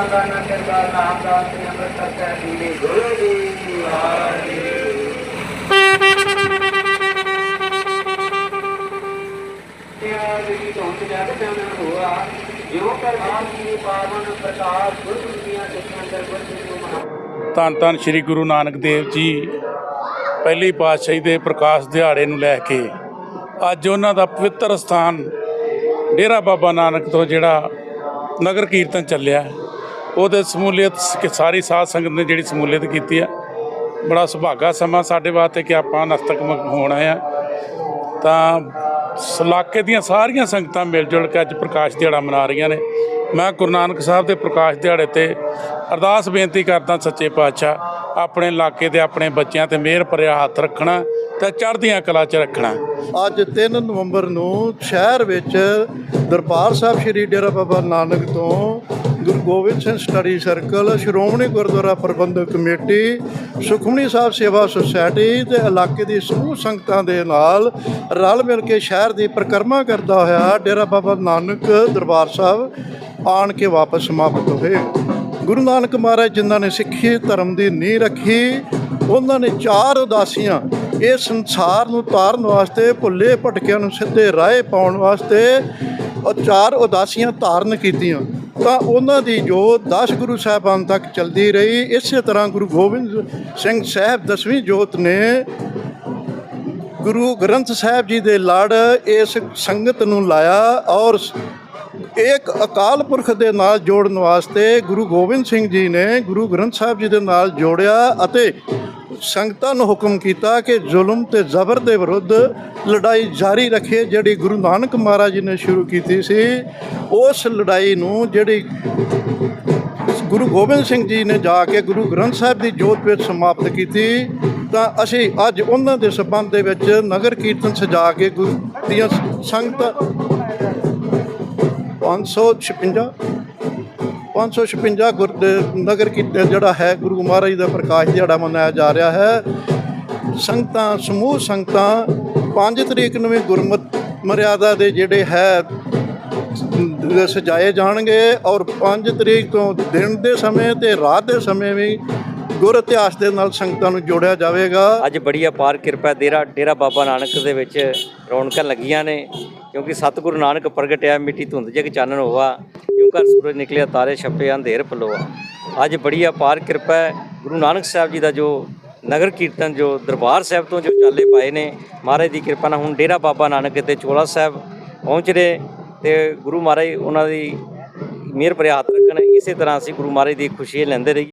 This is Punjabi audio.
ਸੰਗਾਂ ਨਾ ਨਾਮ ਦਾ ਤੇ ਅੰਮ੍ਰਿਤ ਸਤਿ ਗੁਰੂ ਜੀ। ਵਾਹਿਗੁਰੂ ਪਿਆਰ ਦੀ ਧੁੰਦ ਜਗ ਚਾਨਣ ਹੋਆ, ਜਿਉ ਪ੍ਰਭਾਤ ਦੀ ਪਾਵਨ ਪ੍ਰਕਾਸ਼ ਗੁਰੂ ਦੀਆਂ ਸਿੱਖਾਂ ਅੰਦਰ ਗੁਰੂ ਧੰਨ ਧੰਨ ਸ੍ਰੀ ਗੁਰੂ ਨਾਨਕ ਦੇਵ ਜੀ, ਪਹਿਲੀ ਪਾਤਸ਼ਾਹੀ ਦੇ ਪ੍ਰਕਾਸ਼ ਦਿਹਾੜੇ ਨੂੰ ਲੈ ਕੇ ਅੱਜ ਉਹਨਾਂ ਦਾ ਪਵਿੱਤਰ ਸਥਾਨ ਡੇਰਾ ਬਾਬਾ ਨਾਨਕ ਤੋਂ ਜਿਹੜਾ ਨਗਰ ਕੀਰਤਨ ਚੱਲਿਆ। ਉਹਦੇ ਸਮੂਲੀਅਤ ਸ- ਸਾਰੀ ਸਾਧ ਸੰਗਤ ਨੇ ਜਿਹੜੀ ਸਮੂਲੀਅਤ ਕੀਤੀ ਆ। ਬੜਾ ਸੁਭਾਗਾ ਸਮਾਂ ਸਾਡੇ ਵਾਸਤੇ ਕਿ ਆਪਾਂ ਨਸਤਕ ਮ- ਹੋਣਾ ਆ। ਤਾਂ ਸ- ਇਲਾਕੇ ਦੀਆਂ ਸਾਰੀਆਂ ਸੰਗਤਾਂ ਮਿਲ ਜੁਲ ਕੇ ਅੱਜ ਪ੍ਰਕਾਸ਼ ਦਿਹਾੜਾ ਮਨਾ ਰਹੀਆਂ ਨੇ। ਮੈਂ ਗੁਰੂ ਨਾਨਕ ਸਾਹਿਬ ਦੇ ਪ੍ਰਕਾਸ਼ ਦਿਹਾੜੇ ਤੇ ਅਰਦਾਸ ਬੇਨਤੀ ਕਰਦਾ ਸੱਚੇ ਪਾਤਸ਼ਾਹ, ਆਪਣੇ ਇਲਾਕੇ ਦੇ ਆਪਣੇ ਬੱਚਿਆਂ ਤੇ ਮਿਹਰ ਭਰਿਆ ਹੱਥ ਰੱਖਣਾ ਤੇ ਚੜ੍ਹਦੀਆਂ ਕਲਾ 'ਚ ਰੱਖਣਾ। ਅੱਜ 3 ਨਵੰਬਰ ਨੂੰ ਸ਼ਹਿਰ ਵਿੱਚ ਦਰਬਾਰ ਸਾਹਿਬ ਸ੍ਰੀ ਡੇਰਾ ਬਾਬਾ ਨਾਨਕ ਤੋਂ Guru Gobind Singh study circle, Shiromani Gurdwara Parbandhak committee, Sukhmani Sahib Sewa society ਤੇ ਇਲਾਕੇ ਦੀ ਸਮੂਹ ਸੰਗਤਾਂ ਦੇ ਨਾਲ ਰਲ ਮਿਲ ਕੇ ਸ਼ਹਿਰ ਦੀ ਪਰਿਕਰਮਾ ਕਰਦਾ ਹੋਇਆ ਡੇਰਾ ਬਾਬਾ ਨਾਨਕ ਦਰਬਾਰ ਸਾਹਿਬ ਆਣ ਕੇ ਵਾਪਸ ਸਮਾਪਤ ਹੋਏ। ਗੁਰੂ ਨਾਨਕ ਮਹਾਰਾਜ ਜਿਨ੍ਹਾਂ ਨੇ ਸਿੱਖੀ, ਧਰਮ ਦੀ ਨੀਂਹ ਰੱਖੀ, ਉਹਨਾਂ ਨੇ ਚਾਰ ਉਦਾਸੀਆਂ ਇਹ ਸੰਸਾਰ ਨੂੰ ਤਾਰਨ ਵਾਸਤੇ, ਭੁੱਲੇ ਭਟਕਿਆਂ ਨੂੰ ਸਿੱਧੇ ਰਾਹ ਪਾਉਣ ਵਾਸਤੇ ਉਹ ਚਾਰ ਉਦਾਸੀਆਂ ਧਾਰਨ ਕੀਤੀਆਂ। ਤਾਂ ਉਹਨਾਂ ਦੀ ਜੋਤ 10 ਗੁਰੂ ਸਾਹਿਬਾਨ ਤੱਕ ਚਲਦੀ ਰਹੀ, ਇਸੇ ਤਰ੍ਹਾਂ ਗੁਰੂ ਗੋਬਿੰਦ ਸਿੰਘ ਸਾਹਿਬ ਦਸਵੀਂ ਜੋਤ ਨੇ ਗੁਰੂ ਗ੍ਰੰਥ ਸਾਹਿਬ ਜੀ ਦੇ ਲੜ ਇਸ ਸੰਗਤ ਨੂੰ ਲਾਇਆ ਔਰ ਇੱਕ ਅਕਾਲ ਪੁਰਖ ਦੇ ਨਾਲ ਜੋੜਨ ਵਾਸਤੇ ਗੁਰੂ ਗੋਬਿੰਦ ਸਿੰਘ ਜੀ ਨੇ ਗੁਰੂ ਗ੍ਰੰਥ ਸਾਹਿਬ ਜੀ ਦੇ ਨਾਲ ਜੋੜਿਆ ਅਤੇ ਸੰਗਤਾਂ ਨੂੰ ਹੁਕਮ ਕੀਤਾ ਕਿ ਜ਼ੁਲਮ ਤੇ ਜ਼ਬਰ ਦੇ ਵਿਰੁੱਧ ਲੜਾਈ ਜਾਰੀ ਰੱਖੇ। ਜਿਹੜੀ ਗੁਰੂ ਨਾਨਕ ਮਹਾਰਾਜ ਜੀ ਨੇ ਸ਼ੁਰੂ ਕੀਤੀ ਸੀ, ਉਸ ਲੜਾਈ ਨੂੰ ਜਿਹੜੀ ਗੁਰੂ ਗੋਬਿੰਦ ਸਿੰਘ ਜੀ ਨੇ ਜਾ ਕੇ ਗੁਰੂ ਗ੍ਰੰਥ ਸਾਹਿਬ ਦੀ ਜੋਤ ਵਿੱਚ ਸਮਾਪਤ ਕੀਤੀ, ਤਾਂ ਅਸੀਂ ਅੱਜ ਉਹਨਾਂ ਦੇ ਸਬੰਧ ਦੇ ਵਿੱਚ ਨਗਰ ਕੀਰਤਨ ਸਜਾ ਕੇ ਗੁਰੂ ਦੀਆਂ ਸੰਗਤਾਂ 556 556 ਗੁਰ ਦੇ ਨਗਰ ਕੀਰਤਨ ਜਿਹੜਾ ਹੈ, ਗੁਰੂ ਮਹਾਰਾਜ ਦਾ ਪ੍ਰਕਾਸ਼ ਦਿਹਾੜਾ ਮਨਾਇਆ ਜਾ ਰਿਹਾ ਹੈ। ਸੰਗਤਾਂ, ਸਮੂਹ ਸੰਗਤਾਂ 5 ਤਰੀਕ ਨੂੰ ਵੀ ਗੁਰਮਤ ਮਰਿਆਦਾ ਦੇ ਜਿਹੜੇ ਹੈ ਸਜਾਏ ਜਾਣਗੇ ਔਰ 5 ਤਰੀਕ ਤੋਂ ਦਿਨ ਦੇ ਸਮੇਂ ਤੇ ਰਾਤ ਦੇ ਸਮੇਂ ਵੀ ਗੁਰ ਇਤਿਹਾਸ ਦੇ ਨਾਲ ਸੰਗਤਾਂ ਨੂੰ ਜੋੜਿਆ ਜਾਵੇਗਾ। ਅੱਜ ਬੜੀ ਅਪਾਰ ਕਿਰਪਾ ਡੇਰਾ ਡੇਰਾ ਬਾਬਾ ਨਾਨਕ ਦੇ ਵਿੱਚ ਰੌਣਕਾਂ ਲੱਗੀਆਂ ਨੇ, ਕਿਉਂਕਿ ਸਤਿਗੁਰੂ ਨਾਨਕ ਪ੍ਰਗਟਿਆ ਮਿੱਟੀ ਧੁੰਦ ਜਗ ਚਾਨਣ ਹੋਵਾ ਕਿਉਂ ਕਰ ਸੂਰਜ ਨਿਕਲਿਆ, ਤਾਰੇ ਛਪੇ ਅੰਧੇਰ ਪਲੋਆ ਅੱਜ ਬੜੀ ਅਪਾਰ ਕਿਰਪਾ ਹੈ, ਗੁਰੂ ਨਾਨਕ ਸਾਹਿਬ ਜੀ ਦਾ ਜੋ ਨਗਰ ਕੀਰਤਨ, ਜੋ ਦਰਬਾਰ ਸਾਹਿਬ ਤੋਂ ਜੋ ਚਾਲੇ ਪਾਏ ਨੇ, ਮਹਾਰਾਜ ਦੀ ਕਿਰਪਾ ਨਾਲ ਹੁਣ ਡੇਰਾ ਬਾਬਾ ਨਾਨਕ ਤੇ ਚੋਲਾ ਸਾਹਿਬ ਪਹੁੰਚ ਰਹੇ ਤੇ ਗੁਰੂ ਮਹਾਰਾਜ ਉਹਨਾਂ ਦੀ ਮਿਹਰ ਭਰਿਆ ਰੱਖਣ, ਇਸੇ ਤਰ੍ਹਾਂ ਅਸੀਂ ਗੁਰੂ ਮਹਾਰਾਜ ਦੀ ਖੁਸ਼ੀ ਲੈਂਦੇ ਰਹੀ